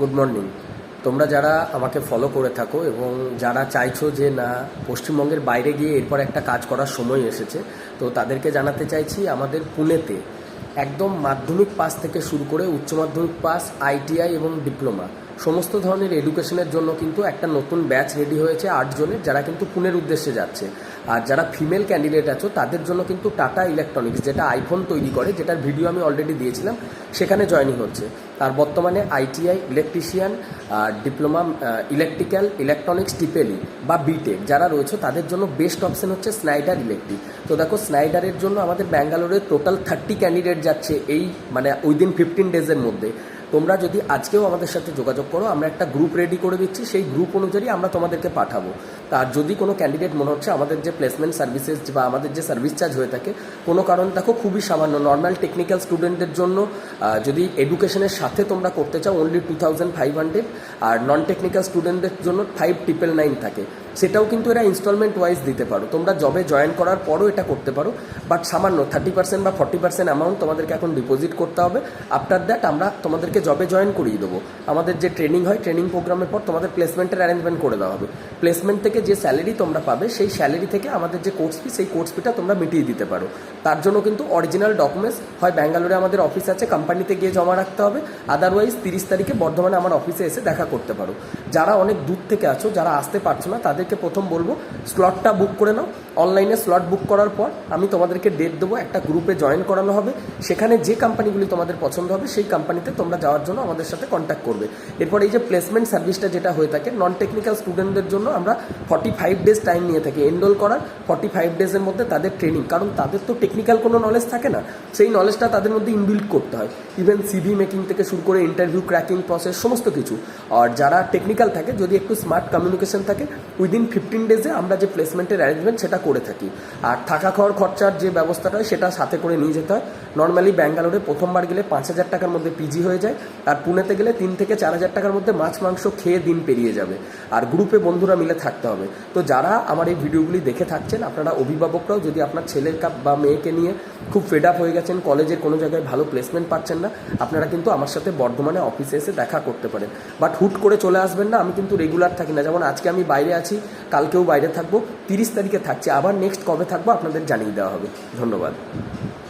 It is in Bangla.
গুড মর্নিং তোমরা যারা আমাকে ফলো করে থাকো এবং যারা চাইছো যে না, পশ্চিমবঙ্গের বাইরে গিয়ে এরপর একটা কাজ করার সময় এসেছে, তো তাদেরকে জানাতে চাইছি আমাদের পুনেতে একদম মাধ্যমিক পাস থেকে শুরু করে উচ্চ মাধ্যমিক পাস, আইটিআই এবং ডিপ্লোমা। সমস্ত ধরনের এডুকেশনের জন্য কিন্তু একটা নতুন ব্যাচ রেডি হয়েছে আট জনের যারা কিন্তু পুনের উদ্দেশ্যে যাচ্ছে। আর যারা ফিমেল ক্যান্ডিডেট আছো, তাদের জন্য কিন্তু টাটা ইলেকট্রনিক্স যেটা আইফোন তৈরি করে, যেটার ভিডিও আমি অলরেডি দিয়েছিলাম, সেখানে জয়েনিং হচ্ছে। আর বর্তমানে ITI electrician diploma electrical electronics টিপেলি বা বিটেক যারা রয়েছে, তাদের জন্য বেস্ট অপশন হচ্ছে স্নাইডার ইলেকট্রিক তো দেখো স্নাইডারের জন্য আমাদের ব্যাঙ্গালোরে টোটাল থার্টি ক্যান্ডিডেট যাচ্ছে এই মানে উইদিন ফিফটিন ডেজের মধ্যে। তোমরা যদি আজকেও আমাদের সাথে যোগাযোগ করো, আমরা একটা গ্রুপ রেডি করে দিচ্ছি, সেই গ্রুপ অনুযায়ী আমরা তোমাদেরকে পাঠাবো। তার যদি কোনো ক্যান্ডিডেট মনে হচ্ছে আমাদের যে প্লেসমেন্ট সার্ভিসেস বা আমাদের যে সার্ভিস চার্জ হয়ে থাকে, কোনো কারণ দেখো খুবই সামান্য। নর্মাল টেকনিক্যাল স্টুডেন্টদের জন্য যদি এডুকেশনের সাথে তোমরা করতে চাও only two thousand five hundred আর নন টেকনিক্যাল স্টুডেন্টদের জন্য ফাইভ ট্রিপল নাইন থাকে। সেটাও কিন্তু এরা ইনস্টলমেন্ট ওয়াইজ দিতে পারো। তোমরা জবে জয়েন করার পরও এটা করতে পারো বাট সামান্য থার্টি পার্সেন্ট বা ফর্টি পার্সেন্ট অ্যামাউন্ট তোমাদেরকে এখন ডিপোজিট করতে হবে। আফটার দ্যাট আমরা তোমাদেরকে জবে জয়েন করিয়ে দেবো। আমাদের যে ট্রেনিং হয় ট্রেনিং প্রোগ্রামের পর তোমাদের প্লেসমেন্টের অ্যারেঞ্জমেন্ট করে দেওয়া হবে। প্লেসমেন্ট থেকে যে স্যালারি তোমরা পাবে, সেই স্যালারি থেকে আমাদের যে কোর্স ফি সেই কোর্স ফিটা তোমরা মিটিয়ে দিতে পারো। তার জন্য কিন্তু অরিজিনাল ডকুমেন্টস হয় ব্যাঙ্গালোরে আমাদের অফিস আছে কোম্পানিতে গিয়ে জমা রাখতে হবে। আদারওয়াইজ তিরিশ তারিখে বর্ধমানে আমার অফিসে এসে দেখা করতে পারো। যারা অনেক দূর থেকে আছো, যারা আসতে পারছ না তাদেরকে প্রথম বলব স্লটটা বুক করে নাও। অনলাইনে স্লট বুক করার পর আমি তোমাদেরকে ডেট দেবো, একটা গ্রুপে জয়েন করানো হবে। সেখানে যে কোম্পানিগুলি তোমাদের পছন্দ হবে, সেই কোম্পানিতে তোমরা যাওয়ার জন্য আমাদের সাথে কন্ট্যাক্ট করবে। এরপর এই যে প্লেসমেন্ট সার্ভিসটা যেটা হয়ে থাকে নন টেকনিক্যাল স্টুডেন্টদের জন্য আমরা ফর্টি ফাইভ ডেজ টাইম নিয়ে থাকি এনরোল করার। ফর্টি ফাইভ ডেজের মধ্যে তাদের ট্রেনিং কারণ তাদের তো টেকনিক্যাল কোনো নলেজ থাকে না। সেই নলেজটা তাদের মধ্যে ইনবিল্ড করতে হয়। ইভেন সিভি মেকিং থেকে শুরু করে ইন্টারভিউ ক্র্যাকিং প্রসেস সমস্ত কিছু। আর যারা টেকনিক্যাল থাকে, যদি একটু স্মার্ট কমিউনিকেশন থাকে উইদিন ফিফটিন ডেজে আমরা যে প্লেসমেন্টের অ্যারেঞ্জমেন্ট সেটা করে থাকি। আর থাকা খাওয়ার খরচার যে ব্যবস্থাটা হয় সেটা সাথে করে নিয়ে যেতে হয়। নর্মালি ব্যাঙ্গালোরে প্রথমবার গেলে পাঁচ হাজার টাকার মধ্যে পিজি হয়ে যায়। আর পুনেতে গেলে তিন থেকে চার হাজার টাকার মধ্যে মাছ, মাংস খেয়ে দিন পেরিয়ে যাবে। আর গ্রুপে বন্ধুরা মিলে থাকতে হবে। তো যারা আমার এই ভিডিওগুলি দেখে থাকছেন, আপনারা অভিভাবকরাও যদি আপনার ছেলের কাপ বা মেয়েকে নিয়ে খুব ফেড আপ হয়ে গেছেন কলেজের কোনো জায়গায় ভালো প্লেসমেন্ট পাচ্ছেন না, আপনারা কিন্তু আমার সাথে বর্ধমানে অফিসে এসে দেখা করতে পারেন। বাট হুট করে চলে আসবেন না, আমি কিন্তু রেগুলার থাকি না। যেমন আজকে আমি বাইরে আছি কালকেও বাইরে থাকব, তিরিশ তারিখে থাকছে, আবার নেক্সট কবে থাকব আপনাদের জানিয়ে দেওয়া হবে। ধন্যবাদ।